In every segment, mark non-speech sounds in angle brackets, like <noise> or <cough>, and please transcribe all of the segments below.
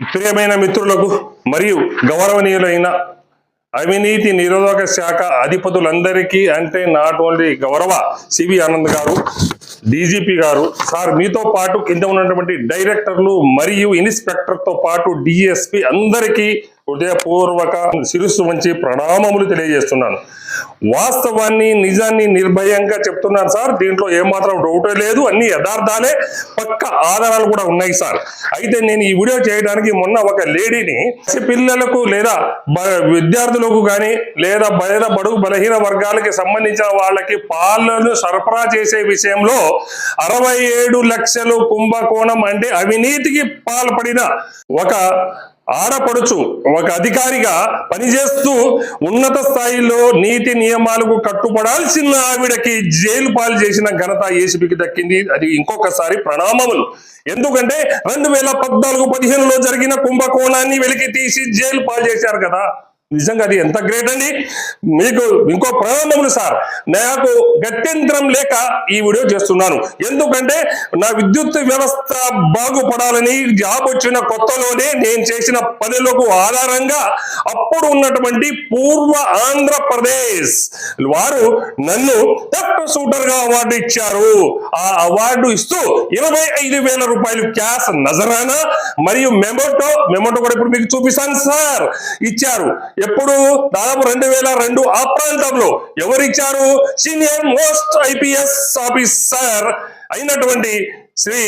ప్రియమైన మిత్రులకు మరియు గౌరవనీయులైన అవినీతి నిరోధక శాఖ అధిపతులందరికీ అంటే నాట్ ఓన్లీ గౌరవ సివి ఆనంద్ గారు డీజీపీ గారు సార్ మీతో పాటు కింద ఉన్నటువంటి డైరెక్టర్లు మరియు ఇన్స్పెక్టర్తో పాటు డిఎస్పి అందరికీ హృదయపూర్వక శిరస్సు వంచి ప్రణామములు తెలియజేస్తున్నాను. వాస్తవాన్ని నిజాన్ని నిర్భయంగా చెప్తున్నాను సార్. దీంట్లో ఏమాత్రం డౌటే లేదు. అన్ని యథార్థాలే. పక్క ఆధారాలు కూడా ఉన్నాయి సార్. అయితే నేను ఈ వీడియో చేయడానికి మొన్న ఒక లేడీని పిల్లలకు లేదా బ- విద్యార్థులకు కానీ లేదా బయట బడుగు బలహీన వర్గాలకి సంబంధించిన వాళ్ళకి పాలను సరఫరా చేసే విషయంలో అరవై ఏడు లక్షలు కుంభకోణం అంటే అవినీతికి పాల్పడిన ఒక ఆడపడుచు ఒక అధికారిగా పనిచేస్తూ ఉన్నత స్థాయిలో నీతి నియమాలకు కట్టుబడాల్సిన ఆవిడకి జైలు పాలు చేసిన ఘనత ఏసీపీకి దక్కింది. అది ఇంకొకసారి ప్రణామములు. ఎందుకంటే రెండు వేల పద్నాలుగు పదిహేనులో జరిగిన కుంభకోణాన్ని వెలికి తీసి జైలు పాలు చేశారు కదా. నిజంగా అది ఎంత గ్రేట్ అండి? మీకు ఇంకో ప్రణామములు సార్. నాకు గత్యంతరం లేక ఈ వీడియో చేస్తున్నాను. ఎందుకంటే నా విద్యుత్ వ్యవస్థ బాగుపడాలని జాబ్ వచ్చిన కొత్తలోనే నేను చేసిన పనులకు ఆధారంగా అప్పుడు ఉన్నటువంటి పూర్వ ఆంధ్రప్రదేశ్ వారు నన్ను టాప్ షూటర్గా అవార్డు ఇచ్చారు. ఆ అవార్డు ఇస్తూ ఇరవై ఐదు వేల రూపాయలు క్యాష్ నజరానా మరియు మెమోటో మెమోటో కూడా ఇప్పుడు మీకు చూపిస్తాను సార్ ఇచ్చారు. ఎప్పుడు? దాదాపు రెండు వేల రెండు ఆ ప్రాంతంలో. ఎవరిచ్చారు? సీనియర్ మోస్ట్ ఐపీఎస్ ఆఫీసర్ అయినటువంటి శ్రీ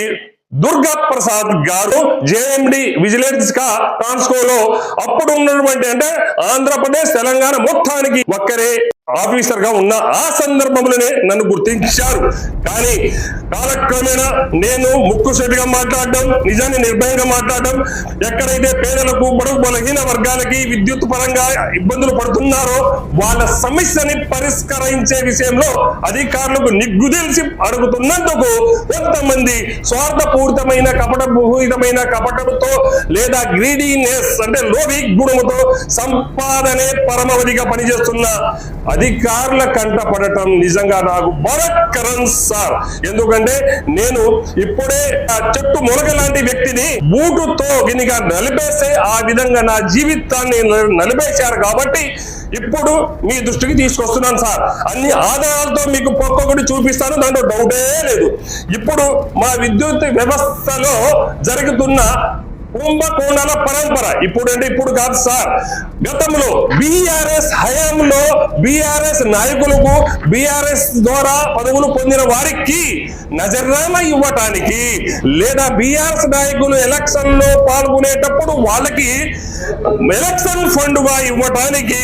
దుర్గా ప్రసాద్ గారు జేఎండి విజిలెన్స్గా ట్రాన్స్కోలో అప్పుడు ఉన్నటువంటి అంటే ఆంధ్రప్రదేశ్ తెలంగాణ మొత్తానికి ఒక్కరే. ఆఫీసర్గా ఉన్న ఆ సందర్భంలోనే నన్ను గుర్తించారు. కానీ కాలక్రమేణా నేను ముక్కుసెట్టుగా మాట్లాడడం నిజాన్ని నిర్భయంగా మాట్లాడడం ఎక్కడైతే పేదలకు బడుగు బలహీన వర్గాలకి విద్యుత్ పరంగా ఇబ్బందులు పడుతున్నారో వాళ్ళ సమస్యని పరిష్కరించే విషయంలో అధికారులకు నిగ్గుదెలిసి అడుగుతున్నందుకు కొంతమంది స్వార్థపూరితమైన కపటపూరితమైన కపటంతో లేదా గ్రీడీనెస్ అంటే లోవి గుణముతో సంపాదనే పరమవధిగా పనిచేస్తున్న అధికారుల కంట పడటం నిజంగా నాకు బాధకరం సార్. ఎందుకంటే నేను ఇప్పుడే ఆ చెట్టు మొలక లాంటి వ్యక్తిని బూటుతో గినిగా నలిపేస్తే ఆ విధంగా నా జీవితాన్ని నలిపేశారు కాబట్టి ఇప్పుడు మీ దృష్టికి తీసుకొస్తున్నాను సార్. అన్ని ఆధారాలతో మీకు ఒక్కొక్కటి చూపిస్తాను దాంట్లో డౌటే లేదు. ఇప్పుడు మా విద్యుత్ వ్యవస్థలో జరుగుతున్న కుంభకోణాల పరంపర. ఇప్పుడు అంటే ఇప్పుడు కాదు సార్. గతంలో బీఆర్ఎస్ హయాంలో బీఆర్ఎస్ నాయకులకు బీఆర్ఎస్ ద్వారా పదవులు పొందిన వారికి నజర్నామా ఇవ్వటానికి లేదా బీఆర్ఎస్ నాయకులు ఎలక్షన్లో పాల్గొనేటప్పుడు వాళ్ళకి ఎలక్షన్ ఫండ్గా ఇవ్వటానికి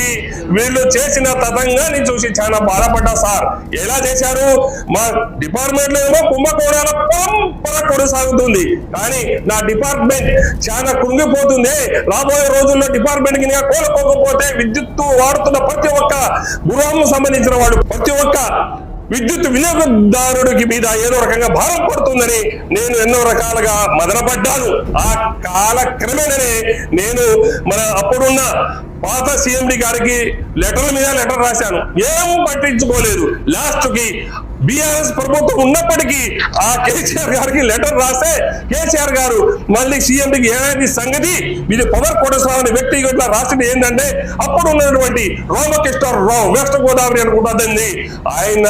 వీళ్ళు చేసిన తతంగాన్ని చూసి చాలా బాధపడ్డా సార్. ఎలా చేశారు? మా డిపార్ట్మెంట్లో ఏమో కుంభకోణాల పరంపర కొనసాగుతుంది. కానీ నా డిపార్ట్మెంట్ చాలా కృంగిపోతుంది. రాబోయే రోజుల్లో డిపార్ట్మెంట్కి కోలుకోకపోతే విద్యుత్తు వాడుతున్న ప్రతి ఒక్క గృహంకు సంబంధించిన వాడు ప్రతి ఒక్క విద్యుత్ వినియోగదారుడికి మీద ఏదో రకంగా భారం పడుతుందని నేను ఎన్నో రకాలుగా మదనపడ్డాను. ఆ కాలక్రమేణనే నేను మన అప్పుడున్న పాత సిఎండి గారికి లెటర్ల మీద లెటర్ రాశాను. ఏం పట్టించుకోలేదు. లాస్ట్కి బీఆర్ఎస్ ప్రభుత్వం ఉన్నప్పటికీ ఆ కేసీఆర్ గారికి లెటర్ రాస్తే కేసీఆర్ గారు మళ్ళీ సీఎండికి ఏమైంది సంగతి? ఇది పవర్ కోటస్వామి వ్యక్తి ఇట్లా రాసింది ఏంటంటే అప్పుడు ఉన్నటువంటి రామకృష్ణరావు వెస్ట్ గోదావరి అనుకుంటుంది ఆయన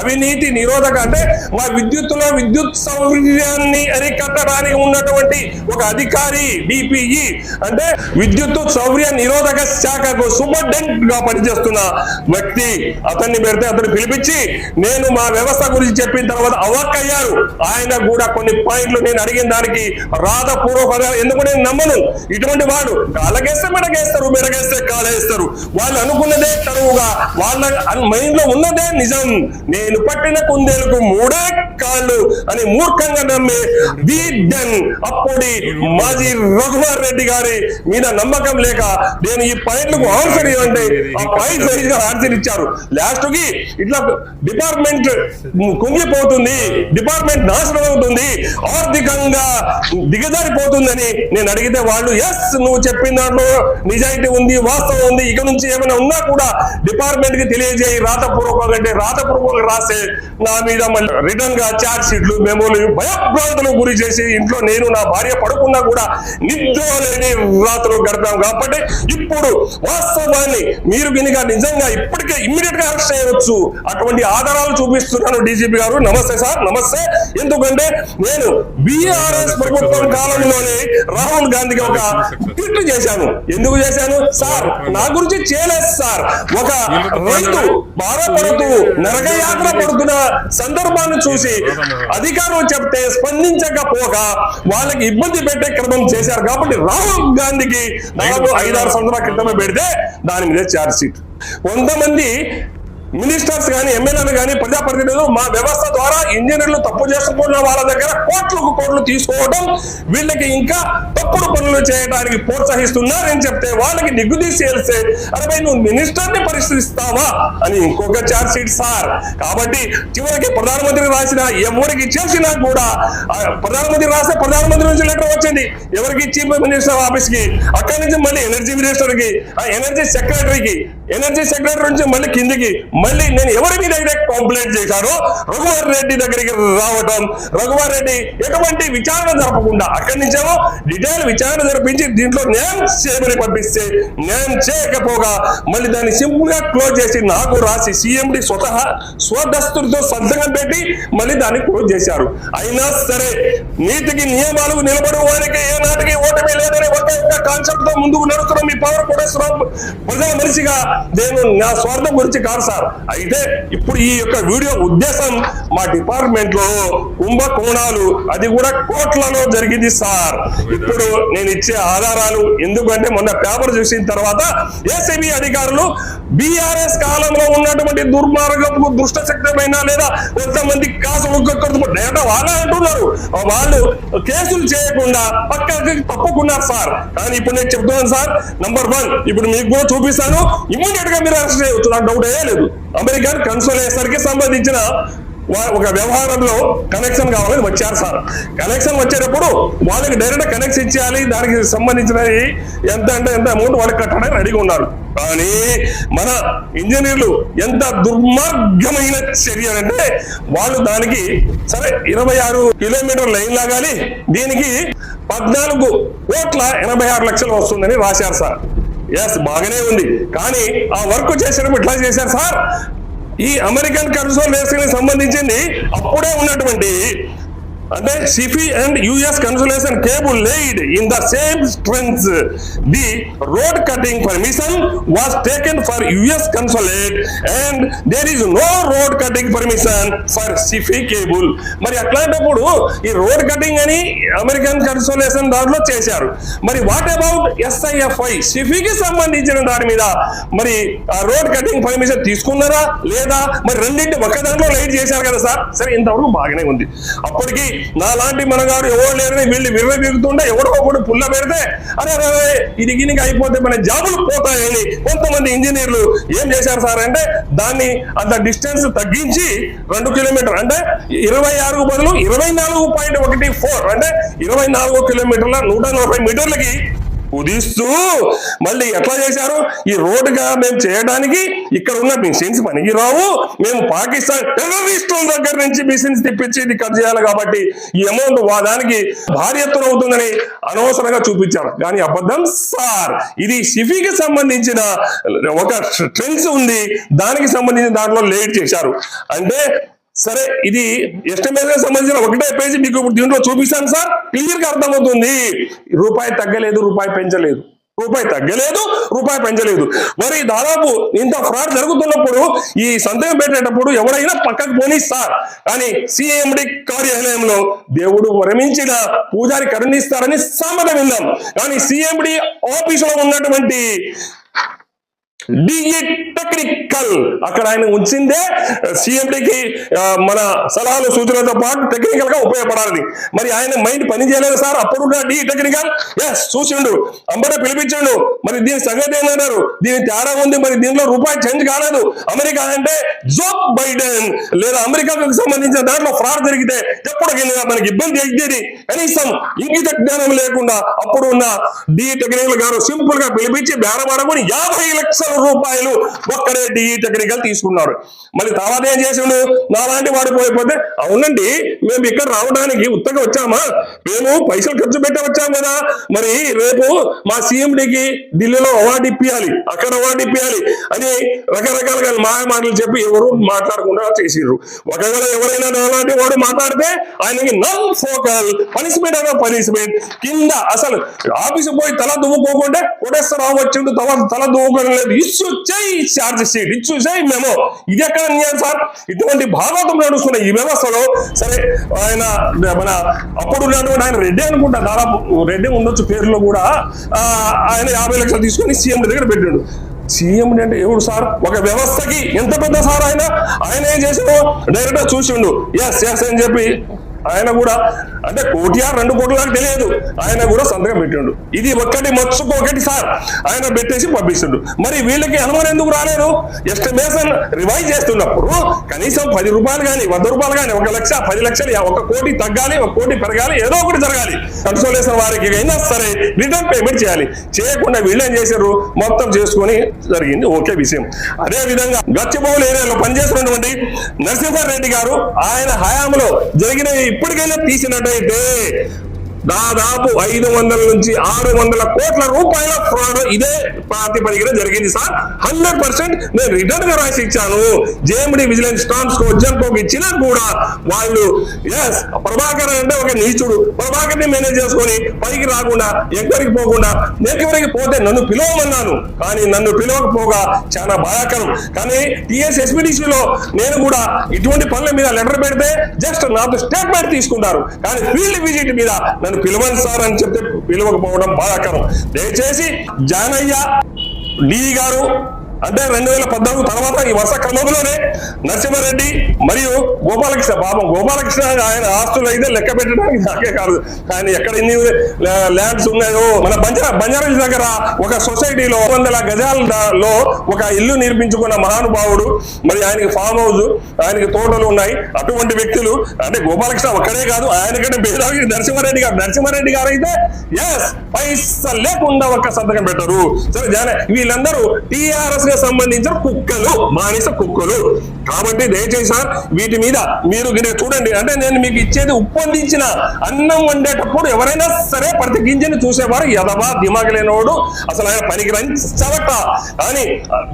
అవినీతి నిరోధక అంటే మా విద్యుత్తులో విద్యుత్ సౌకర్యాన్ని అరికట్టడానికి ఉన్నటువంటి ఒక అధికారి డిపిఈ. అంటే విద్యుత్ సౌర్య నిరోధక శాఖకు సూపరింటెండెంట్గా పనిచేస్తున్న వ్యక్తి. అతన్ని పెడితే అతను పిలిపించి నేను మా వ్యవస్థ గురించి చెప్పిన తర్వాత అవాక్కయ్యారు. ఆయన కూడా కొన్ని పాయింట్లు నేను అడిగిన దానికి రాధపూర్వకంగా ఎందుకు నేను నమ్మను? ఇటువంటి వాడు కాలగేస్తే మెడగేస్తారు మెడగేస్తే కాలేస్తారు. వాళ్ళు అనుకున్నదే తరువుగా వాళ్ళ మైండ్లో ఉన్నదే నిజం. నేను పట్టిన కుందేలకు మూడే కాళ్ళు అని మూర్ఖంగా నమ్మే ది డన్ అప్పుడి మాజీ రఘువర్ రెడ్డి గారి మీద నమ్మకం లేక నేను ఈ పాయింట్లకు ఆన్సర్ ఇవ్వండి. ఆ పాయింట్ ఆన్సర్ ఇచ్చారు. లాస్ట్కి ఇట్లా డిపార్ట్మెంట్ కుంగిపోతుంది. డిపార్ట్మెంట్ నాశనం అవుతుంది. ఆర్థికంగా దిగజారిపోతుందని నేను అడిగితే వాళ్ళు ఎస్ నువ్వు చెప్పిన దాంట్లో నిజాయితీ ఉంది వాస్తవం ఉంది. ఇక నుంచి ఏమైనా ఉన్నా కూడా డిపార్ట్మెంట్కి తెలియజేయి. రాతపూర్వకంగా అంటే రాతపూర్వకంగా రాసే నా మీద మళ్ళీ రిటర్న్గా చార్జ్ షీట్లు మెమోలు భయభ్రాంతులకు గురి చేసి ఇంట్లో నేను నా భార్య పడుకున్నా కూడా నిద్రలేని రాత్రులు గడిపాం కాబట్టి ఇప్పుడు వాస్తవాన్ని మీరు కనుక నిజంగా ఇప్పటికే ఇమ్మీడియట్గా అరెస్ట్ చేయవచ్చు. అటువంటి ఆధారాలు చూపిస్తున్నాను డీజీపీ గారు. నమస్తే సార్ నమస్తే. ఎందుకంటే నేను బీఆర్ఎస్ ప్రభుత్వం కాలంలోనే రాహుల్ గాంధీకి ఒక ట్విట్ చేశాను. ఎందుకు చేశాను? సార్ నా గురించి చేయలేదు సార్. ఒక రైతు బాధపడుతూ నరకయాత్ర పడుతున్న సందర్భాన్ని చూసి అధికారులు చెప్తే స్పందించకపోగా వాళ్ళకి ఇబ్బంది పెట్టే క్రమం చేశారు. కాబట్టి రాహుల్ గాంధీకి దాదాపు ఐదారు సంవత్సరాల క్రితమే పెడితే దాని మీద ఛార్జ్ షీట్. కొంతమంది మినిస్టర్స్ కానీ ఎమ్మెల్యేలు కానీ ప్రజాప్రతినిధులు మా వ్యవస్థ ద్వారా ఇంజనీర్లు తప్పు చేసుకున్న వాళ్ళ దగ్గర కోట్లకు కోట్లు తీసుకోవడం వీళ్ళకి ఇంకా తప్పుడు పనులు చేయడానికి ప్రోత్సహిస్తున్నారని చెప్తే వాళ్ళకి నిగ్గుదీసి చేస్తే అరే నువ్వు మినిస్టర్ని పరిశీలిస్తావా? అని ఇంకొక ఛార్జ్ షీట్ సార్ కాబట్టి చివరికి ప్రధానమంత్రి రాసిన ఎవరికి చేసినా కూడా ప్రధానమంత్రి రాస్తే ప్రధానమంత్రి నుంచి లెటర్ వచ్చింది. ఎవరికి చీఫ్ మినిస్టర్ ఆఫీస్కి అక్కడి నుంచి మళ్ళీ ఎనర్జీ మినిస్టర్కి ఆ ఎనర్జీ సెక్రటరీకి ఎనర్జీ సెక్రటరీ నుంచి మళ్ళీ కిందికి మళ్ళీ నేను ఎవరి మీద అయితే కంప్లైంట్ చేశానో రఘువర్ రెడ్డి దగ్గరికి రావటం రఘువర్ రెడ్డి ఎటువంటి విచారణ జరపకుండా అక్కడి నుంచేమో డీటెయిల్ విచారణ జరిపించి దీంట్లో న్యాయం చేయమని పంపిస్తే న్యాయం చేయకపోగా మళ్ళీ దాన్ని సింపుల్గా క్లోజ్ చేసి నాకు రాసి సీఎండి స్వతహా స్వదస్తుడితో సంతకం పెట్టి మళ్ళీ దాన్ని క్లోజ్ చేశారు. అయినా సరే నీతికి నియమాలకు నిలబడి వారికి ఏ నాటికి ఓటమి లేదని ఒక ఒక్క కాన్సెప్ట్తో ముందుకు నడుస్తున్న మీ పవర్ కూడా ప్రజల మనిషిగా నేను నా స్వార్థం గురించి కాదు సార్. అయితే ఇప్పుడు ఈ యొక్క వీడియో ఉద్దేశం మా డిపార్ట్మెంట్లో కుంభకోణాలు అది కూడా కోట్లలో జరిగింది సార్. ఇప్పుడు నేను ఇచ్చే ఆధారాలు ఎందుకంటే మొన్న పేపర్ చూసిన తర్వాత ఏసీబీ అధికారులు బీఆర్ఎస్ కాలంలో ఉన్నటువంటి దుర్మార్గపు దుష్టశక్తమైన లేదా కొంతమంది కాసు ఒక్కొక్కరు డేటా వాళ్ళే అంటున్నారు. వాళ్ళు కేసులు చేయకుండా పక్కకి తప్పుకున్నారు సార్. కానీ ఇప్పుడు నేను చెప్తున్నాను సార్ నంబర్ వన్ ఇప్పుడు మీకు కూడా చూపిస్తాను. ఇమ్మీడియట్గా మీరు అరెస్ట్ చేయవచ్చు నాకు డౌట్ అయ్యే లేదు. అమెరికన్ కన్సోల్ అయ్యేసరికి సార్ సంబంధించిన ఒక వ్యవహారంలో కనెక్షన్ కావాలని వచ్చారు సార్. కనెక్షన్ వచ్చేటప్పుడు వాళ్ళకి డైరెక్ట్ కనెక్షన్ ఇచ్చేయాలి దానికి సంబంధించినవి ఎంత అంటే ఎంత అమౌంట్ వాళ్ళకి కట్టడానికి రెడీగా ఉన్నారు. కానీ మన ఇంజనీర్లు ఎంత దుర్మార్గమైన చర్య అంటే వాళ్ళు దానికి సరే ఇరవై ఆరు కిలోమీటర్ లైన్ లాగాలి దీనికి పద్నాలుగు కోట్ల ఎనభై ఆరు లక్షలు వస్తుందని రాశారు సార్. ఎస్ బాగానే ఉంది. కానీ ఆ వర్క్ చేసేటప్పుడు ఇట్లా చేశారు సార్. ఈ అమెరికన్ కన్సోలేషన్ సంబంధించింది అప్పుడే ఉన్నటువంటి అంటే Sify and US consolation cable laid in the same strengths the road cutting permission was taken for US consulate and there is no road cutting permission for Sify cable. మరి అట్లాంటప్పుడు ఈ road cutting అని American consolation దాంట్లో చేశారు. మరి what about ఎస్ఐఎఫ్ఐ? సిఫికి సంబంధించిన దాని మీద మరి ఆ రోడ్ కటింగ్ పర్మిషన్ తీసుకున్నారా లేదా? మరి రెండింటి ఒక్క దాంట్లో లైట్ చేశారు కదా సార్. సరే ఇంతవరకు బాగానే ఉంది. అప్పటికి నా లాంటి మనగాడు ఎవరు లేరని వీళ్ళు విర్రబీగుతుంటే ఎవడో ఒకడు పుల్ల పెడితే అరే అరే ఇది గినికి అయిపోతే మన జాబులు పోతాయని కొంతమంది ఇంజనీర్లు ఏం చేశారు సార్ అంటే దాన్ని అంత డిస్టెన్స్ తగ్గించి రెండు కిలోమీటర్ అంటే ఇరవై ఆరు బదులు ఇరవై నాలుగు పాయింట్ ఒకటి ఫోర్ అంటే ఇరవై నాలుగు కిలోమీటర్ల నూట నలభై మీటర్లకి కుదిస్తూ మళ్ళీ ఎట్లా చేశారు? ఈ రోడ్డుగా మేము చేయడానికి ఇక్కడ ఉన్న మిషన్స్ పనికి రావు. మేము పాకిస్తాన్ టెర్రరిస్టుల దగ్గర నుంచి మిషన్స్ తెప్పించి ఇది కట్ చేయాలి కాబట్టి ఈ అమౌంట్ వాదానికి భారీ ఎత్తున అవుతుందని అనవసరంగా చూపించారు. కానీ అబద్ధం సార్. ఇది సిఫీకి సంబంధించిన ఒక ట్రెండ్స్ ఉంది. దానికి సంబంధించిన దాంట్లో లేట్ చేశారు. అంటే సరే ఇది ఎస్టిమేట్ సంబంధించిన ఒకటే పేజీ మీకు ఇప్పుడు దీంట్లో చూపిస్తాను సార్. క్లియర్గా అర్థమవుతుంది. రూపాయి తగ్గలేదు రూపాయి పెంచలేదు. రూపాయి తగ్గలేదు రూపాయి పెంచలేదు. మరి దాదాపు ఇంత ఫ్రాడ్ జరుగుతున్నప్పుడు ఈ సందేహం పెట్టేటప్పుడు ఎవరైనా పక్కకు సార్. కానీ సిఎండి కార్యాలయంలో దేవుడు వరమించిన పూజారి కరుణిస్తారని సామెత విన్నాం. కానీ సిఎండి ఆఫీసులో ఉన్నటువంటి డిఈ టెక్నికల్ అక్కడ ఆయన ఉంచిందే సిఎండికి మన సలహాలు సూచనలతో పాటు టెక్నికల్గా ఉపయోగపడాలి మరి ఆయన మైండ్ పని చేయలేదు సార్ అప్పుడు డి టెక్నికల్ ఎస్ చూసిండు. అంబడే పిలిపించిండు. మరి దీని సంగతి ఏంటన్నారు దీని తేడా ఉంది మరి దీనిలో రూపాయి చేంజ్ కాలేదు. అమెరికా అంటే జో బైడెన్ లేదా అమెరికాకు సంబంధించిన దాంట్లో ఫ్రాడ్ జరిగితే ఎప్పుడు మనకి ఇబ్బంది అయ్యేది కనీసం ఇంగిత జ్ఞానం లేకుండా అప్పుడు ఉన్న డి టెక్నికల్ గారు సింపుల్గా పిలిపించి బేరమాడమని యాభై లక్షల కోట్ల రూపాయలు ఒక్కడే ఈ టెక్నికల్ తీసుకున్నారు. మళ్ళీ తర్వాత ఏం చేసిండు? నాలాంటి వాడు పోయిపోతే అవునండి మేము ఇక్కడ రావడానికి ఉత్తగా వచ్చామా? మేము పైసలు ఖర్చు పెట్టి వచ్చాం కదా. మరి రేపు మా సీఎండికి ఢిల్లీలో అవార్డు ఇప్పియాలి అక్కడ అవార్డు ఇప్పియాలి అని రకరకాలుగా మాయ మాటలు చెప్పి ఎవరు మాట్లాడకుండా చేసిర్రు ఒకవేళ ఎవరైనా నాలాంటి వాడు మాట్లాడితే ఆయనకి నన్ ఫోకల్ పనిష్మెంట్ అనే పనిష్మెంట్ కింద అసలు ఆఫీసు పోయి తల దువ్వుకోకుండా కోటేశ్వరరావు వచ్చిండు తల తల దువ్వుకోవడం లేదు. ఇష్యూ చేయి ఛార్జ్ షీట్ ఇష్యూ చేయి మేము. ఇది ఎక్కడ అన్యాయం సార్? ఇటువంటి భాగవతం నడుస్తున్న ఈ వ్యవస్థలో సరే ఆయన మన అప్పుడు ఉన్నటువంటి ఆయన రెడ్డి అనుకుంటా దాదాపు రెడ్డి ఉండొచ్చు పేరులో కూడా ఆయన యాభై లక్షలు తీసుకొని సీఎం దగ్గర పెట్టాడు. సీఎం అంటే ఎవడు సార్? ఒక వ్యవస్థకి ఎంత పెద్ద సార్ ఆయన? ఆయన ఏం చేసాడు డైరెక్ట్గా చూసిండు. ఎస్ ఎస్ అని చెప్పి ఆయన కూడా అంటే కోటియా రెండు కోట్ల దాకా తెలియదు. ఆయన కూడా సంతకం పెట్టిండు. ఇది ఒక్కటి మచ్చుకు ఒకటి సార్. ఆయన పెట్టేసి పంపిస్తుండు. మరి వీళ్ళకి అనుమానం ఎందుకు రాలేదు? ఎస్టిమేషన్ రివైజ్ చేస్తున్నప్పుడు కనీసం పది రూపాయలు కానీ వంద రూపాయలు కానీ ఒక లక్ష పది లక్షలు ఒక కోటి తగ్గాలి ఒక కోటి పెరగాలి ఏదో ఒకటి జరగాలి. కన్సోలేషన్ వారికి అయినా సరే రిటర్న్ పేమెంట్ చేయాలి. చేయకుండా వీళ్ళు ఏం చేశారు? మొత్తం చేసుకొని జరిగింది ఓకే విషయం. అదే విధంగా గచ్చిబౌలు ఏరియాలో పనిచేస్తున్నటువంటి నరసింహారెడ్డి గారు ఆయన హయాంలో జరిగిన ఇప్పటికైనా తీసినట్టయితే దాదాపు ఐదు వందల నుంచి ఆరు వందల కోట్ల రూపాయల ఫ్రాడ్ ఇదే ప్రాతిపదికన జరిగింది సార్. హండ్రెడ్ పర్సెంట్ నేను రిటర్న్గా రాసి ఇచ్చాను. జేఎండి విజిలెన్స్ స్టాంప్స్ ఉద్యోగం ఇచ్చినా కూడా వాళ్ళు ఎస్ ప్రభాకర్ అంటే ఒక నీచుడు. ప్రభాకర్ని మేనేజ్ చేసుకొని పైకి రాకుండా ఎక్కడికి పోకుండా ఎక్కడికి పోతే నన్ను పిలవమన్నాను. కానీ నన్ను పిలవకపోగా చాలా బాధాకరం. కానీ టిఎస్ ఎస్పీడీసీలో నేను కూడా ఇటువంటి పనుల మీద లెటర్ పెడితే జస్ట్ నాతో స్టేట్మెంట్ తీసుకుంటారు. కానీ ఫీల్డ్ విజిట్ మీద నన్ను పిలవండి సార్ అని చెప్తే పిలవకపోవడం బాధాకరం. దయచేసి జానయ్య డి గారు అంటే రెండు వేల పద్నాలుగు తర్వాత ఈ వర్ష క్రమంలోనే నరసింహారెడ్డి మరియు గోపాలకృష్ణ పాపం గోపాలకృష్ణ ఆయన ఆస్తులు అయితే లెక్క పెట్టడానికి నాకే కాదు. ఆయన ఎక్కడ ఎన్ని ల్యాండ్స్ ఉన్నాయో మన బంజారా బంజారాజ్ దగ్గర ఒక సొసైటీలో వందల గజాలలో ఒక ఇల్లు నిర్మించుకున్న మహానుభావుడు మరి ఆయనకి ఫామ్ హౌస్ ఆయనకి తోటలు ఉన్నాయి. అటువంటి వ్యక్తులు అంటే గోపాలకృష్ణ ఒక్కడే కాదు ఆయనకంటే భేదాగి నరసింహారెడ్డి గారు నరసింహారెడ్డి గారు అయితే ఎస్ పైస లేకుండా ఒక్క సంతకం పెట్టరు. సరే వీళ్ళందరూ టిఆర్ఎస్ గా సంబంధించిన కుక్కలు మానిస కుక్కలు. కాబట్టి దయచేసి సార్ వీటి మీద మీరు చూడండి. అంటే నేను మీకు ఇచ్చేది ఉప్పొందించిన అన్నం వండేటప్పుడు ఎవరైనా సరే ప్రతి గింజని చూసేవారు. ఎదవా దిమాగ్ లేనివాడు అసలు ఆయన పనికిరాని రంచవట. కానీ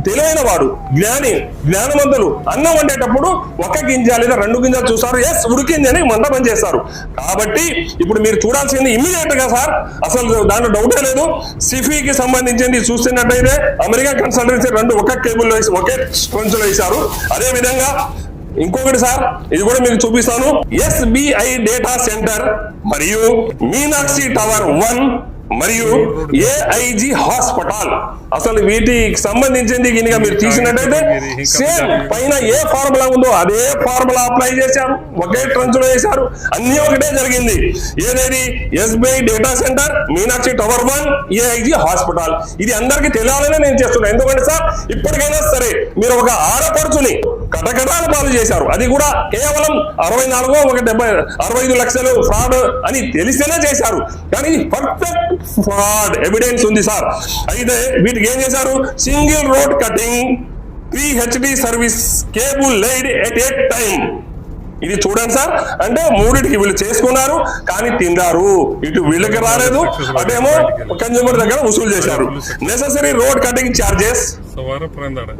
తెలివైన వాడు జ్ఞాని జ్ఞానవంతులు అన్నం వండేటప్పుడు ఒక గింజ లేదా రెండు గింజలు చూస్తారు ఎస్ ఉడికింది అని మండపం చేస్తారు కాబట్టి ఇప్పుడు మీరు చూడాల్సింది ఇమ్మీడియట్గా సార్. అసలు దాంట్లో డౌటే లేదు. సిఫీకి సంబంధించింది చూస్తున్నట్టయితే అమెరికా కన్సల్టెన్సీ రెండు ఒక కేబుల్ వేసి ఒకే స్ట్రెంచ్లో వేశారు. అదే విధంగా. ఇంకొకటి సార్ ఇది కూడా మీకు చూపిస్తాను. ఎస్బిఐ డేటా సెంటర్ మరియు మీనాక్షి టవర్ వన్ మరియు ఏఐజి హాస్పిటల్. అసలు వీటికి సంబంధించింది గినిగా మీరు తీసినట్టయితే సేమ్ పైన ఏ ఫార్ములా ఉందో అదే ఫార్ములా అప్లై చేశారు. ఒకే ట్రంచ్లో వేశారు. అన్ని ఒకటే జరిగింది. ఏదేది? SBI data centre Meenakshi tower one AIG hospital. ఇది అందరికీ తెలియాలనే నేను చేస్తున్నాను. ఎందుకంటే సార్ ఇప్పటికైనా సరే మీరు ఒక ఆడపడుచుని కటకటాలు పాలు చేశారు. అది కూడా కేవలం అరవై నాలుగో ఒక డెబ్బై అరవై ఐదు లక్షలు ఫ్రాడ్ అని తెలిసేనే చేశారు. కానీ పర్ఫెక్ట్ ఫ్రాడ్ ఎవిడెన్స్ ఉంది సార్. అయితే వీటికి ఏం చేశారు? Single road cutting three HD service cable laid at a time ఇది చూడండి సార్. అంటే మూడింటికి వీళ్ళు చేసుకున్నారు కానీ తిన్నారు. ఇటు వీళ్ళకి రాలేదు. అదేమో కన్జ్యూమర్ దగ్గర వసూలు చేశారు. Necessary road cutting charges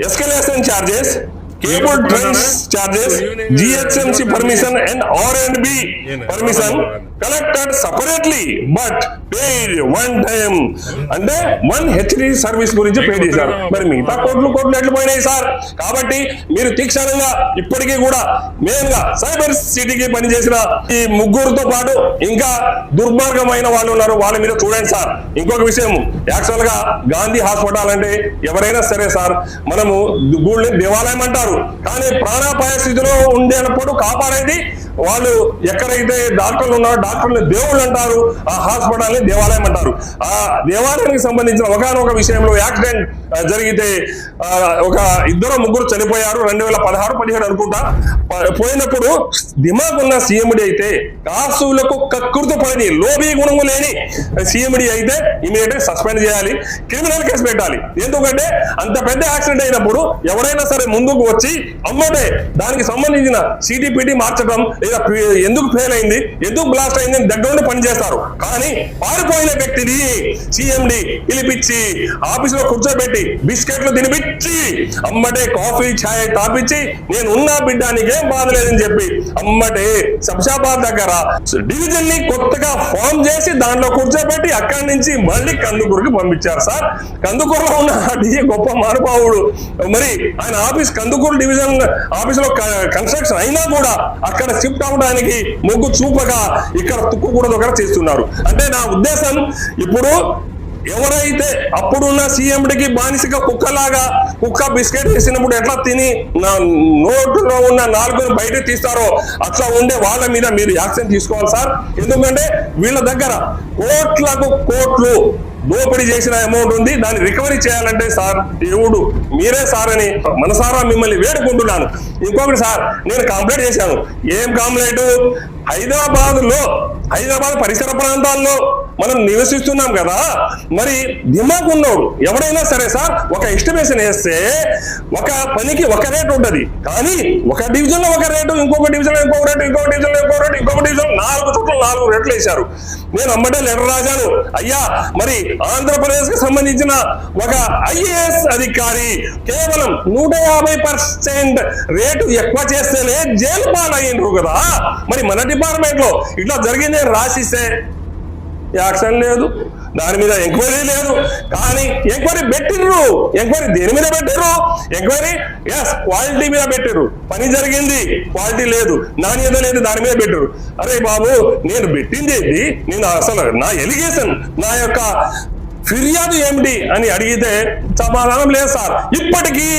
escalation charges cable charges, charges GHMC permission and R and B permission collected separately but paid one time అంటే వన్ హెచ్డి సర్వీస్ గురించి పే చేశారు. మరి మిగతా కోట్లు కోట్లు ఎట్లు పోయినాయి సార్? కాబట్టి మీరు తీక్షణంగా ఇప్పటికీ కూడా మెయిన్గా సైబర్ సిటీకి పనిచేసిన ఈ ముగ్గురుతో పాటు ఇంకా దుర్మార్గమైన వాళ్ళు ఉన్నారు. వాళ్ళ మీద చూడండి సార్. ఇంకొక విషయం యాక్చువల్గా గాంధీ హాస్పిటల్ అంటే ఎవరైనా సరే సార్ మనము గుళ్ళని దేవాలయం అంటారు. కానీ ప్రాణాపాయ స్థితిలో ఉండేటప్పుడు కాపాడేది వాళ్ళు ఎక్కడైతే డాక్టర్లు ఉన్నారో డాక్టర్లు దేవుళ్ళు అంటారు ఆ హాస్పిటల్ని దేవాలయం అంటారు. ఆ దేవాలయానికి సంబంధించిన ఒకనొక విషయంలో యాక్సిడెంట్ జరిగితే ఒక ఇద్దరు ముగ్గురు చనిపోయారు. రెండు వేల పదహారు పదిహేడు అనుకుంటా. పోయినప్పుడు దిమాగున్న సీఎండి అయితే కాసులకు కకృత పడిని లోబీ గుణము లేని సీఎండి అయితే ఇమీడియట్ సస్పెండ్ చేయాలి క్రిమినల్ కేసు పెట్టాలి. ఎందుకంటే అంత పెద్ద యాక్సిడెంట్ అయినప్పుడు ఎవరైనా సరే ముందుకు వచ్చి అమ్మటే దానికి సంబంధించిన సిటీపీటీ మార్చడం లేదా ఎందుకు ఫెయిల్ అయింది? ఎందుకు బ్లాస్ట్ అయింది? అని దగ్గర పనిచేస్తారు కానీ పారిపోయిన వ్యక్తిని సీఎండి పిలిపించి ఆఫీసులో కూర్చోబెట్టి బిస్కెట్లు తినిపించి అమ్మటే కాఫీ ఛాయ్ తాపించి నేను ఉన్నా బిడ్డ నీకేం బాధ లేదని చెప్పి అమ్మటే శంషాబాద్ దగ్గర డివిజన్ని కొత్తగా ఫామ్ చేసి దాంట్లో కూర్చోబెట్టి అక్కడి నుంచి మళ్ళీ కందుకూరుకి పంపించారు సార్. కందుకూరులో ఉన్న డిఏ గొప్ప మహానుభావుడు. మరి ఆయన ఆఫీస్ కందుకూరు డివిజన్ ఆఫీస్లో కన్స్ట్రక్షన్ అయినా కూడా అక్కడ షిఫ్ట్ మొగ్గు చూపగా ఇక్కడ తుక్కుకూడదు ఒకటి చేస్తున్నారు. అంటే నా ఉద్దేశం ఇప్పుడు ఎవరైతే అప్పుడున్న సీఎండికి బానిసగా కుక్కలాగా కుక్క బిస్కెట్ వేసినప్పుడు ఎట్లా తిని నా నోటులో ఉన్న నాలుగుని బయట తీస్తారో అట్లా ఉండే వాళ్ళ మీద మీరు యాక్షన్ తీసుకోవాలి సార్. ఎందుకంటే వీళ్ళ దగ్గర కోట్లకు కోట్లు దోపిడీ చేసిన అమౌంట్ ఉంది. దాన్ని రికవరీ చేయాలంటే సార్ దేవుడు మీరే సార్ అని మనసారా మిమ్మల్ని వేడుకుంటున్నాను. ఇంకొకటి సార్ నేను కంప్లైంట్ చేశాను. ఏం కంప్లైంట్ హైదరాబాద్లో హైదరాబాద్ పరిసర ప్రాంతాల్లో మనం నివసిస్తున్నాం కదా. మరి దిమాగ్ ఉన్నోడు ఎవడైనా సరే సార్ ఒక ఎస్టిమేషన్ వేస్తే ఒక పనికి ఒక రేటు ఉంటుంది. కానీ ఒక డివిజన్లో ఒక రేటు ఇంకొక డివిజన్లో ఇంకొక రేటు ఇంకొక డివిజన్లో ఇంకొక రేటు ఇంకొక డివిజన్ నాలుగు చుట్టూ నాలుగు రేట్లు వేశారు. నేను అమ్మటే లెటర్ రాశాను. అయ్యా మరి ఆంధ్రప్రదేశ్కి సంబంధించిన ఒక ఐఏఎస్ అధికారి కేవలం నూట యాభై పర్సెంట్ రేటు ఎక్కువ చేస్తేనే జైలు పాలయ్యిండ్రు కదా. మరి మన డిపార్ట్మెంట్లో ఇట్లా జరిగింది అని రాసిస్తే? యాక్షన్ లేదు. దాని మీద ఎంక్వైరీ లేదు. కానీ ఎంక్వైరీ పెట్టిర్రు. ఎంక్వైరీ దేని మీద పెట్టిర్రు? ఎంక్వైరీ ఎస్ క్వాలిటీ మీద పెట్టిర్రు. పని జరిగింది క్వాలిటీ లేదు. నాణ్యత లేదు దాని మీద పెట్టిర్రు. అరే బాబు నేను పెట్టింది ఏంటి? నేను అసలు నా ఎలిగేషన్ నా యొక్క ఫిర్యాదు ఏమిటి అని అడిగితే సమాధానం లేదు సార్. ఇప్పటికీ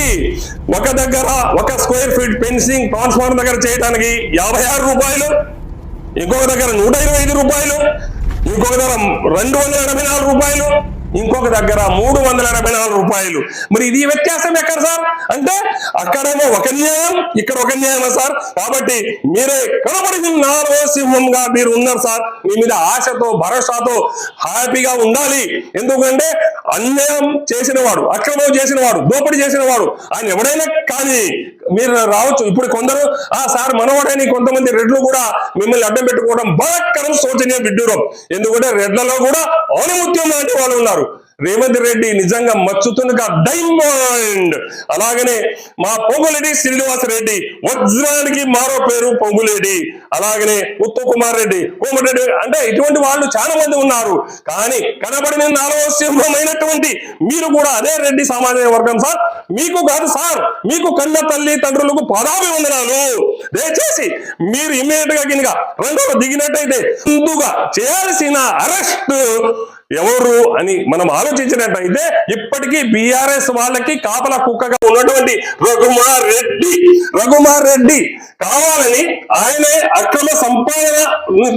ఒక దగ్గర ఒక స్క్వేర్ ఫీట్ ఫెన్సింగ్ ట్రాన్స్ఫార్మర్ దగ్గర చేయడానికి యాభై ఆరు రూపాయలు ఇంకొక దగ్గర నూట ఇరవై ఐదు రూపాయలు ఇంకొక ధర రెండు వందల ఎనభై నాలుగు రూపాయలు. ఇంకొక దగ్గర మూడు వందల ఎనభై నాలుగు రూపాయలు. మరి ఇది వ్యత్యాసం ఎక్కడ సార్? అంటే అక్కడేమో ఒక న్యాయం ఇక్కడ ఒక న్యాయమా సార్? కాబట్టి మీరే కనబడి నాలుగో సింహంగా మీరు ఉన్నారు సార్. మీ మీద ఆశతో భరోసాతో హ్యాపీగా ఉండాలి. ఎందుకంటే అన్యాయం చేసిన వాడు అక్రమం చేసిన వాడు దోపిడీ చేసిన వాడు ఆయన ఎవడైనా కానీ మీరు రావచ్చు. ఇప్పుడు కొందరు ఆ సార్ మనవాడని కొంతమంది రెడ్లు కూడా మిమ్మల్ని అడ్డం పెట్టుకోవడం బలక్కరం శోచనీయ విడ్డూరం. ఎందుకంటే రెడ్లలో కూడా ఆణిముత్యం లాంటి వాళ్ళు ఉన్నారు. రేవంత్ రెడ్డి నిజంగా మచ్చుతున్నగా డైమండ్. అలాగనే మా పొంగులేడి శ్రీనివాస రెడ్డి వజ్రానికి మారో పేరు పొంగులేడి అలాగనే ఉత్తమ్ కుమార్ రెడ్డి కోమటిరెడ్డి అంటే ఇటువంటి వాళ్ళు చాలా మంది ఉన్నారు. కానీ కనబడిన నాలుగో సింహమైనటువంటి మీరు కూడా అదే రెడ్డి సామాజిక వర్గం సార్. మీకు కాదు సార్ మీకు కన్న తల్లి తండ్రులకు పదాభివందనాలు. దయచేసి మీరు ఇమీడియట్గా కింద రంగంలో దిగినట్టయితే ముందుగా చేయాల్సిన అరెస్ట్ ఎవరు అని మనం ఆలోచించినట్టయితే ఇప్పటికీ బీఆర్ఎస్ వాళ్ళకి కాపల కుక్కగా ఉన్నటువంటి రఘుమార్ రెడ్డి రఘుమార్ రెడ్డి కావాలని ఆయనే అక్రమ సంపాదన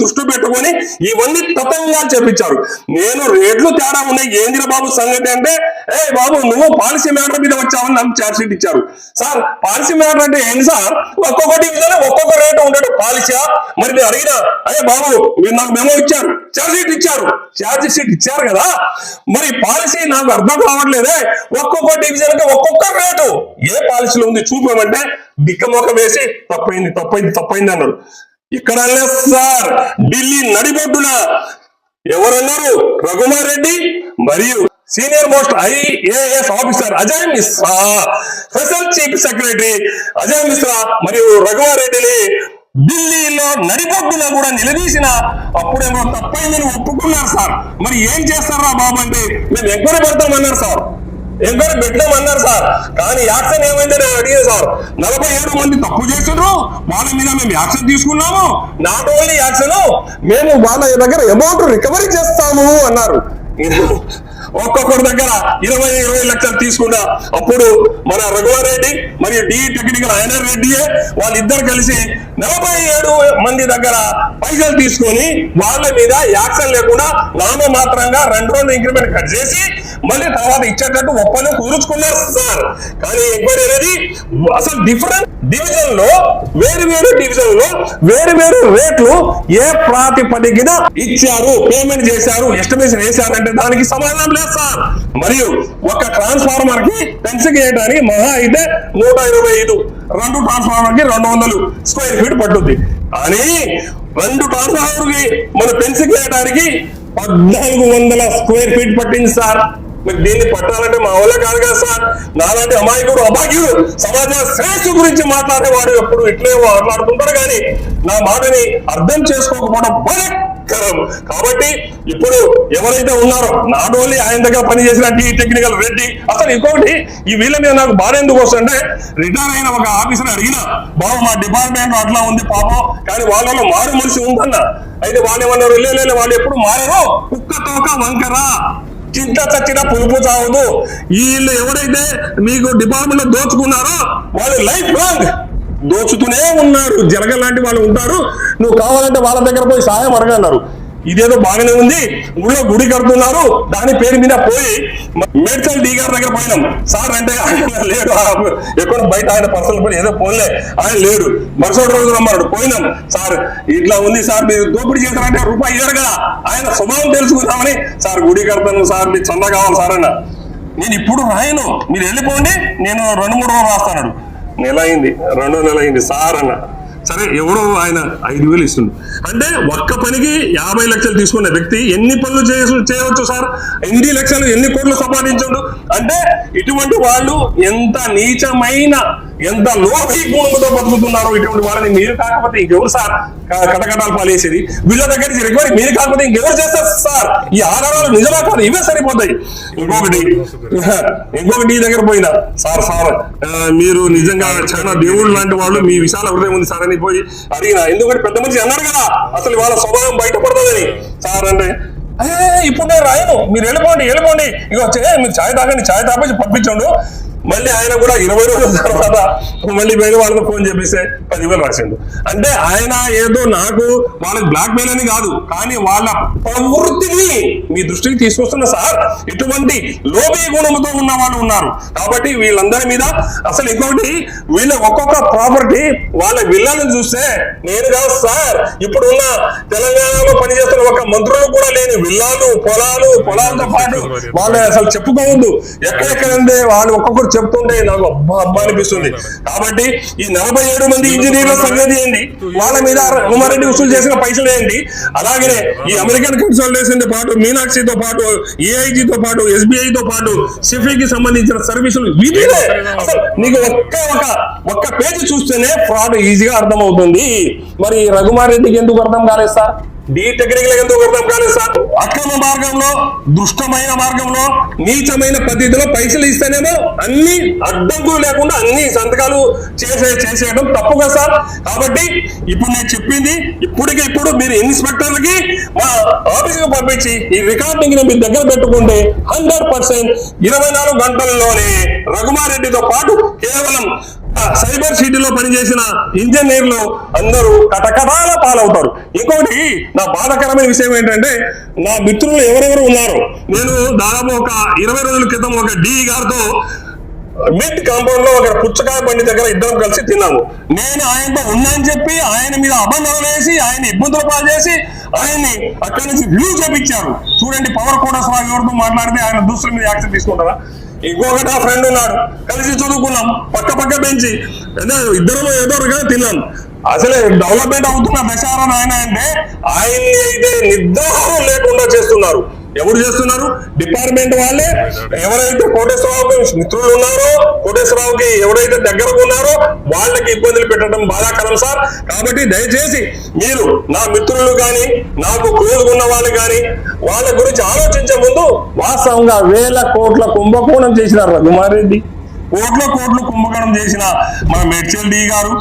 దృష్టి పెట్టుకొని ఇవన్నీ తతంగా చెప్పించారు నేను రేట్లు తేడా ఉన్నాయి. ఏందిరా బాబు సంగతి అంటే ఏ బాబు నువ్వు పాలసీ మ్యాటర్ మీద వచ్చావని నాకు ఛార్జ్ షీట్ ఇచ్చారు. సార్ పాలసీ మ్యాటర్ అంటే ఏంటి సార్? ఒక్కొక్కటి ఒక్కొక్క రేటు ఉండదు మరి నేను అడిగిన అయ్యే బాబు మీరు నాకు మెమో ఇచ్చారు ఛార్జ్ షీట్ ఇచ్చారు. ఛార్జ్ షీట్ ఇచ్చారు కదా? మరి పాలసీ నాకు అర్థం కావట్లేదే. ఒక్కొక్క డివిజన్కి ఒక్కొక్క రేటు. ఏ పాలసీలో ఉంది చూపమంటే బిక్కమొక్క వేసి తప్పైంది తప్పైంది తప్పైంది అన్నారు ఇక్కడ సార్ ఢిల్లీ నడిబొడ్డున. ఎవరన్నారు? రఘుమార్ రెడ్డి మరియు senior most IAS officer Ajay Mishra. Special chief secretary Ajay Mishra మరియు రఘువారెడ్డిని ఢిల్లీలో నడిబొడ్డున కూడా నిలదీసిన అప్పుడేమో తప్పైందని ఒప్పుకున్నారు సార్. మరి ఏం చేస్తారా బాబు అంటే మేము ఎంక్వైరీ పెడతామన్నారు సార్. ఎంక్వైరీ పెట్టామన్నారు సార్. కానీ యాక్షన్ ఏమైందని నేను అడిగాను సార్. నలభై ఏడు మంది తప్పు చేసిండ్రు. వాళ్ళ మీద మేము యాక్షన్ తీసుకున్నాము. నాట్ ఓన్లీ యాక్షన్ మేము వాళ్ళ దగ్గర అమౌంట్ రికవరీ చేస్తాము అన్నారు. ఒక్కొక్కరి దగ్గర ఇరవై ఇరవై లక్షలు తీసుకున్నా అప్పుడు మన రఘువారెడ్డి మరియు డి టెక్నికల్ ఆయన రెడ్డియే వాళ్ళిద్దరు కలిసి నలభై ఏడు మంది దగ్గర పైసలు తీసుకొని వాళ్ళ మీద యాక్షన్ లేకుండా నామ మాత్రంగా రెండు రోజులు ఇంక్రిమెంట్ కట్ చేసి మళ్ళీ తర్వాత ఇచ్చేటట్టు ఒప్పందం కుదుర్చుకున్నారు సార్. కానీ ఎంక్వైరీ అనేది అసలు డిఫరెంట్ డివిజన్లో వేరు వేరు డివిజన్లో వేరు వేరు రేట్లు ఏ ప్రాతిపదికన ఇచ్చారు పేమెంట్ చేశారు ఎస్టిమేషన్ వేశారంటే దానికి సమాధానం లేదు సార్. మరియు ఒక ట్రాన్స్ఫార్మర్కి పెన్సింగ్ చేయడానికి మహా అయితే నూట ఇరవై ఐదు రెండు ట్రాన్స్ఫార్మర్కి రెండు వందలు స్క్వేర్ ఫీట్ పట్టుద్ది. కానీ రెండు ట్రాన్స్ఫార్మర్కి మన పెన్సిల్ వేయడానికి పద్నాలుగు వందల స్క్వేర్ ఫీట్ పట్టింది సార్. మీకు దీన్ని పట్టాలంటే మా వల్ల కాదు కదా సార్. నాలాంటి అమాయకుడు అభాగ్యుడు సమాజ శ్రేష్ఠ గురించి మాట్లాడేవాడు ఎప్పుడు ఇట్లే మాట్లాడుతుంటారు కానీ నా మాటని అర్థం చేసుకోకపోవడం భయంకరం. కాబట్టి ఇప్పుడు ఎవరైతే ఉన్నారో నాట్ ఓన్లీ ఆయన దగ్గర పనిచేసిన టీ టెక్నికల్ రెడ్డి అసలు ఇంకోటి ఈ వీళ్ళ మీద నాకు బాధ ఎందుకు వస్తుందంటే రిటైర్ అయిన ఒక ఆఫీసర్ అడిగిన బాబు మా డిపార్ట్మెంట్ అట్లా ఉంది పాపం కానీ వాళ్ళలో మారు మనిషి ఉందన్న. అయితే వాళ్ళు ఏమన్నారు లేదు వాళ్ళు ఎప్పుడు మారరు. కుక్క తోక వంకరా. చింత చచ్చిన పులుపు చావదు వీళ్ళు ఎవరైతే మీకు డిపార్ట్మెంట్లో దోచుకున్నారో వాళ్ళు లైఫ్ లాంగ్ దోచుతూనే ఉన్నారు. జరగలాంటి వాళ్ళు ఉంటారు. నువ్వు కావాలంటే వాళ్ళ దగ్గర పోయి సహాయం అడగన్నారు ఇదేదో బాగానే ఉంది. ఊళ్ళో గుడి కడుతున్నారు. దాని పేరు మీద పోయి మేడ్చల్ డీ గారి దగ్గర పోయినాం. సార్ అంటే ఆయన లేడు. ఎక్కడ బయట ఆయన పర్సనల్ పడి ఏదో పోన్లే. ఆయన లేడు. మరుసటి రోజు రమ్మన్నాడు. పోయినాం. సార్ ఇట్లా ఉంది సార్ మీరు దోపిడీ చేస్తారంటే రూపాయి ఇయ్యరు కదా. ఆయన స్వభావం తెలుసుకుందామని సార్ గుడి కడతాను సార్ మీకు చందా కావాలి సార్ అన్న. నేను ఇప్పుడు రాయను. మీరు వెళ్ళిపోండి. నేను రెండు మూడు రోజులు రాస్తాను నెల అయింది. రెండో నెల అయింది సార్ అన్న. సరే ఎవడో ఆయన ఐదు వేలు ఇస్తుంది అంటే ఒక్క పనికి యాభై లక్షలు తీసుకున్న వ్యక్తి ఎన్ని పనులు చేయవచ్చు సార్? ఎన్ని లక్షలు ఎన్ని కోట్లు సంపాదించడు? అంటే ఇటువంటి వాళ్ళు ఎంత నీచమైన ఎంత లోపి గుణంతో బతుకుతున్నారు ఇటువంటి వాళ్ళని మీరు కాకపోతే ఇంకెవరు సార్? కటకటాలు పాలేసేది. వీళ్ళ దగ్గర నుంచి రికవరీ మీరు కాకపోతే ఇంకెవరు చేస్తారు సార్? ఈ ఆధారాలు నిజమా కాదు? ఇవే సరిపోతాయి. ఇంకొకటి <laughs> ఇంకొకటి నీ దగ్గర పోయినా. సార్ సార్ మీరు నిజంగా చాలా దేవుడు లాంటి వాళ్ళు మీ విశాల హృదయం ఉంది సార్ అని పోయి అడిగిన. ఎందుకంటే పెద్ద మనిషి అన్నారు కదా అసలు వాళ్ళ స్వభావం బయటపడుతుందని. సార్ అంటే ఇప్పుడు నేను రాయను. మీరు వెళ్ళిపోండి వెళ్ళిపోండి. ఇక మీరు ఛాయ్ తాగండి ఛాయ్ తాపించి పంపించండు. మళ్ళీ ఆయన కూడా ఇరవై రోజుల తర్వాత మళ్ళీ వేరే వాళ్ళతో ఫోన్ చేపిస్తే పదివేలు రాసిండు. అంటే ఆయన ఏదో నాకు వాళ్ళకి బ్లాక్ మెయిల్ అని కాదు కానీ వాళ్ళ ప్రవృత్తిని మీ దృష్టికి తీసుకొస్తున్న సార్. ఇటువంటి లోభీ గుణముతో ఉన్న వాళ్ళు ఉన్నారు. కాబట్టి వీళ్ళందరి మీద అసలు ఇంకోటి వీళ్ళ ఒక్కొక్క ప్రాపర్టీ వాళ్ళ విల్లాలను చూస్తే నేను కాదు సార్. ఇప్పుడు ఉన్న తెలంగాణలో పనిచేస్తున్న ఒక మంత్రులు కూడా లేని విల్లాలు పొలాలు పొలాలతో పాటు వాళ్ళు అసలు చెప్పుకోవద్దు. ఎక్కడెక్కడ వాళ్ళు ఒక్కొక్కరు చెప్తుంటే నాకు అబ్బా అబ్బా అనిపిస్తుంది. కాబట్టి ఈ నలభై ఏడు మంది ఇంజనీర్ల సంగతి ఏంటి వాళ్ళ మీద ఉమారెడ్డి వసూలు చేసిన పైసలు ఏంటి అలాగే ఈ అమెరికన్ కన్సల్టేషన్తో పాటు మీనాక్షితో పాటు ఏఐజీతో పాటు ఎస్బీఐతో తో పాటు సిఫీకి సంబంధించిన సర్వీసులు వీటినే. అసలు నీకు ఒక్క ఒక ఒక్క పేజీ చూస్తేనే ఫ్రాడ్ ఈజీగా అర్థమవుతుంది. మరి రఘుమారెడ్డికి ఎందుకు అర్థం కాలేదు సార్? డి టెక్నికల్ ఎందుకు అర్థం కాలేదు సార్ అక్రమ మార్గంలో దుష్టమైన మార్గంలో నీచమైన పద్ధతిలో పైసలు ఇస్తేనేమో అన్ని అడ్డంకులు లేకుండా అన్ని సంతకాలు చేసే చేసేయడం తప్పు సార్. కాబట్టి ఇప్పుడు నేను చెప్పింది ఇప్పటికి ఇప్పుడు మీరు ఇన్స్పెక్టర్లకి మా ఆఫీస్కి పంపించి ఈ రికార్డింగ్ మీరు దగ్గర పెట్టుకుంటే హండ్రెడ్ పర్సెంట్ ఇరవై నాలుగు గంటల్లోనే రఘుమారెడ్డితో పాటు కేవలం సైబర్ సిటీలో పనిచేసిన ఇంజనీర్లు అందరూ కటకటాల పాలవుతారు. ఇంకోటి నా బాధకరమైన విషయం ఏంటంటే నా మిత్రులు ఎవరెవరు ఉన్నారు? నేను దాదాపు ఒక ఇరవై రోజుల క్రితం ఒక డి గారితో మిడ్ కాంపౌండ్లో ఒక పుచ్చకాయ బండి దగ్గర ఇద్దరం కలిసి తిన్నాము. నేను ఆయనతో ఉన్నానని చెప్పి ఆయన మీద అబంధం వేసి ఆయన ఇబ్బందులు పాలు చేసి ఆయన్ని అక్కడి నుంచి వ్యూ చేపించారు. చూడండి పవర్ కోటర్స్ వాళ్ళు ఎవరితో మాట్లాడితే ఆయన దుస్తుల మీద యాక్షన్ తీసుకుంటారా? ఇంకొకటి ఆ ఫ్రెండ్ ఉన్నాడు. కలిసి చదువుకున్నాం. పక్క పక్క పెంచి. ఇద్దరు ఇద్దరం ఏదో తిన్నాం. అసలే డెవలప్మెంట్ అవుతున్న దశారం ఆయన అంటే ఆయన్ని అయితే నిద్ర లేకుండా చేస్తున్నారు. ఎవరు చేస్తున్నారు? డిపార్ట్మెంట్ వాళ్ళే. ఎవరైతే కోటేశ్వరరావుకి మిత్రులు ఉన్నారో కోటేశ్వరరావుకి ఎవరైతే దగ్గరకు ఉన్నారో వాళ్ళకి ఇబ్బందులు పెట్టడం బాధాకరం సార్. కాబట్టి దయచేసి మీరు నా మిత్రులు కానీ నాకు క్లోజ్ ఉన్న వాళ్ళు కానీ వాళ్ళ గురించి ఆలోచించే ముందు వాస్తవంగా వేల కోట్ల కుంభకోణం చేసినారు రఘుమారెడ్డి. కోట్ల కోట్లు కుంభకోణం చేసిన మన మెడ్చల్ డి గారు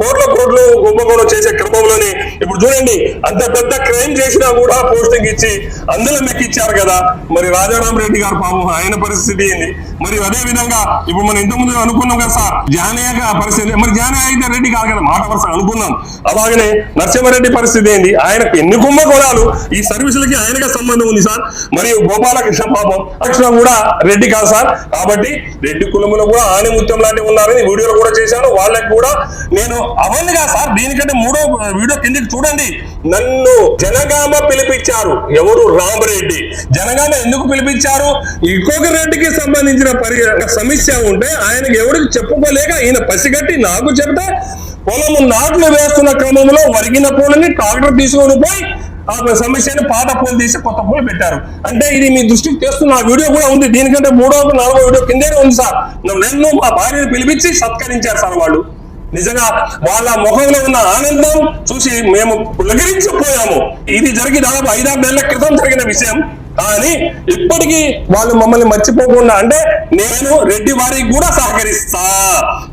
కోట్ల కోట్లు కుంభకోణం చేసే క్రమంలోనే ఇప్పుడు చూడండి అంత పెద్ద క్రైమ్ చేసినా కూడా పోస్టింగ్ ఇచ్చి అందులో మెక్కిచ్చారు కదా. మరి రాజారాం రెడ్డి గారు పాపం ఆయన పరిస్థితి ఏంది? మరి అదే విధంగా ఇప్పుడు మనం ఇంతకుముందు అనుకున్నాం కదా సార్ జానయ్య పరిస్థితి మరి జానయ్య అయితే రెడ్డి కాదు కదా మాట వరుస అనుకున్నాం. అలాగనే నరసింహారెడ్డి పరిస్థితి ఏంది? ఆయనకు ఎన్ని కుంభకోణాలు? ఈ సర్వీసులకి ఆయనగా సంబంధం ఉంది సార్. మరియు గోపాలకృష్ణ పాపం కృష్ణ కూడా రెడ్డి కాదు సార్. కాబట్టి రెడ్డి కులములో కూడా ఆనిముత్యం లాంటివి ఉన్నారని వీడియోలు కూడా చేశాను. వాళ్ళకి కూడా నేను అవన్నీ కాదు సార్ దీనికంటే మూడో వీడియో కిందకి చూడండి. నన్ను జనగామ పిలిపించారు. ఎవరు? రామరెడ్డి. జనగామ ఎందుకు పిలిపించారు? ఇంకొక రెడ్డికి సంబంధించిన పరి సమస్య ఉంటే ఆయనకి ఎవరికి చెప్పుకోలేక ఈయన పసిగట్టి నాకు చెప్తే పొలము నాట్లు వేస్తున్న క్రమంలో వరిగిన పూలని ట్రాక్టర్ తీసుకొని పోయి ఆ సమస్యని పాత పూలు తీసి కొత్త పూలు పెట్టారు. అంటే ఇది మీ దృష్టికి తెస్తున్న ఆ వీడియో కూడా ఉంది. దీనికంటే మూడో నాలుగో వీడియో కిందే ఉంది సార్. నన్ను మా భార్యను పిలిపించి సత్కరించారు సార్ వాళ్ళు. నిజంగా వాళ్ళ ముఖంలో ఉన్న ఆనందం చూసి మేము పులకరించిపోయాము ఇది జరిగి దాదాపు ఐదారు నెలల క్రితం జరిగిన విషయం. కానీ ఇప్పటికీ వాళ్ళు మమ్మల్ని మర్చిపోకుండా అంటే నేను రెడ్డి వారికి కూడా సహకరిస్తా.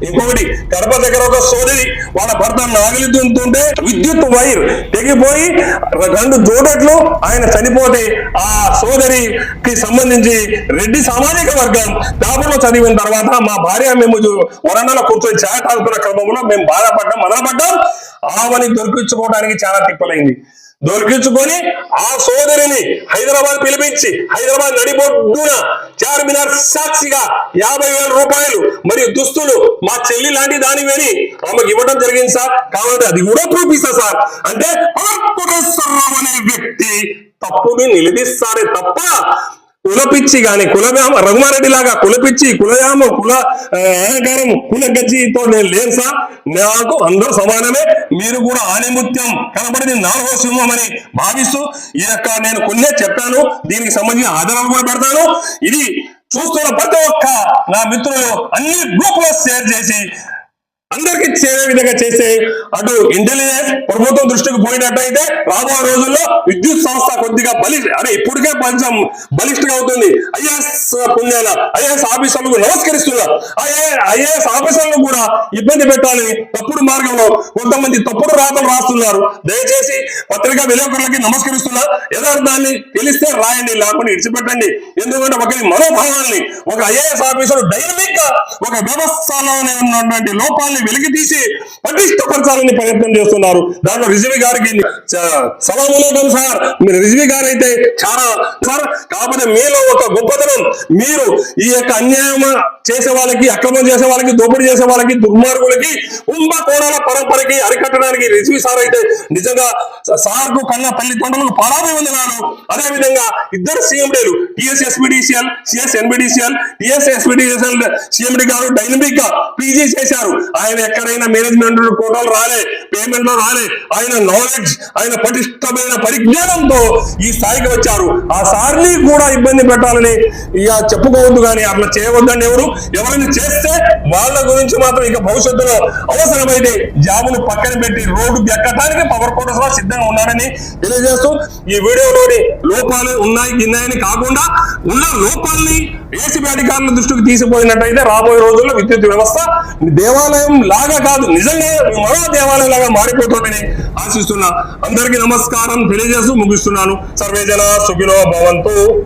ఇంకొకటి కడప దగ్గర ఒక సోదరి వాళ్ళ భర్త నాగలి దుంతుంటే విద్యుత్ వైర్ తెగిపోయి రెండు జోడట్లు ఆయన చనిపోతే ఆ సోదరికి సంబంధించి రెడ్డి సామాజిక వర్గం దాపులో చదివిన తర్వాత మా భార్య మేము వరండాలో కూర్చొని ఛాయ్ తాగుతున్న క్రమంలో మేము బాధపడ్డాం మదనపడ్డాం. ఆమెని దొరికించుకోవడానికి చాలా తిప్పలైంది. దొరికించుకొని ఆ సోదరిని హైదరాబాద్ పిలిపించి హైదరాబాద్ నడిబొడ్డున చార్మినార్ సాక్షిగా యాభై వేల రూపాయలు మరియు దుస్తులు మా చెల్లి లాంటి దానివని ఆమెకు ఇవ్వడం జరిగింది సార్. కాబట్టి అది కూడా చూపిస్తా సార్. అంటే అనే వ్యక్తి తప్పుని నిలదీస్తారే తప్ప కులపిచ్చి గాని కులవ్యామ రఘుమారెడ్డి లాగా కులపిచ్చి కులయామ కుల అహంకారం కుల గజ్జితో నేను లేను సార్. నాకు అందరూ సమానమే. మీరు కూడా ఆనిముత్యం కనబడింది నాలుగో సింహం అని భావిస్తూ ఈ యొక్క నేను కొన్నే చెప్పాను. దీనికి సంబంధించిన ఆధారాలు కూడా పెడతాను. ఇది చూస్తున్న ప్రతి ఒక్క నా మిత్రులు అన్ని గ్రూప్లో షేర్ చేసి అందరికీ చేరే విధంగా చేసే అటు ఇంటెలిజెన్స్ ప్రభుత్వం దృష్టికి పోయినట్టయితే రాబో రోజుల్లో విద్యుత్ సంస్థ కొద్దిగా బలి అదే ఇప్పటికే కొంచెం బలిష్టంగా అవుతుంది. ఐఏఎస్ పుణ్యాల ఐఏఎస్ ఆఫీసర్లకు నమస్కరిస్తున్నా. ఐఏఎస్ ఆఫీసర్లు కూడా ఇబ్బంది పెట్టాలని తప్పుడు మార్గంలో కొంతమంది తప్పుడు రాతలు రాస్తున్నారు. దయచేసి పత్రికా విలేకరులకి నమస్కరిస్తున్నా. యథార్థాన్ని తెలిస్తే రాయండి లేకుండా ఇడిచిపెట్టండి ఎందుకంటే ఒకరి మనోభావాల్ని ఒక ఐఏఎస్ ఆఫీసర్ డైనమిక్గా ఒక వ్యవస్థలోనే ఉన్నటువంటి లోపాలని వెలికి తీసి పటిష్టపరచాలని ప్రయత్నం చేస్తున్నారు. దాంట్లో రిజవి గారికి సలాములేకం సార్. మీరు రిజవి గారు అయితే చాలా సార్. కాకపోతే మీలో ఒక గొప్పతనం. మీరు ఈ యొక్క అన్యాయం చేసే వాళ్ళకి అక్రమం చేసే వాళ్ళకి దోపిడీ చేసే వాళ్ళకి దుర్మార్గులకి కుంభకోణాల పరంపరకి అరికట్టడానికి రిజవి సార్ అయితే నిజంగా సార్కు కన్నా తల్లిదండ్రులకు పాడామే వందనాలు అదేవిధంగా ఇద్దరు సీఎండీలు TS SBDCL CS NBDCL TS SBDCL CMD గారు డైనమిక్గా పీజీ చేశారు. ఆయన ఎక్కడైనా మేనేజ్మెంట్ కోటాలు రాలే పేమెంట్లో రాలే. ఆయన నాలెడ్జ్ ఆయన పటిష్టమైన పరిజ్ఞానంతో ఈ స్థాయికి వచ్చారు. ఆ సార్ని కూడా ఇబ్బంది పెట్టాలని ఇక చెప్పుకోవద్దు కానీ అట్లా చేయవద్దండి ఎవరు. ఎవరైనా చేస్తే వాళ్ళ గురించి మాత్రం ఇక భవిష్యత్తులో అవసరమైతే జాబులు పక్కన పెట్టి రోడ్డు ఎక్కడానికి పవర్ కోటర్స్లో సిద్ధంగా ఉన్నారని తెలియజేస్తూ ఈ వీడియోలోని లోపాలు ఉన్నాయి ఉన్నాయని కాకుండా ఉన్న లోపాలని ఏసీబీ అధికారుల దృష్టికి తీసిపోయినట్టయితే రాబోయే రోజుల్లో విద్యుత్ వ్యవస్థ దేవాలయం లాగా కాదు నిజంగా మరో దేవాలయం లాగా మారిపోతుందని ఆశిస్తున్నా. అందరికీ నమస్కారం తెలియజేస్తూ ముగిస్తున్నాను. సర్వేజన సుఖిలో భవంతు.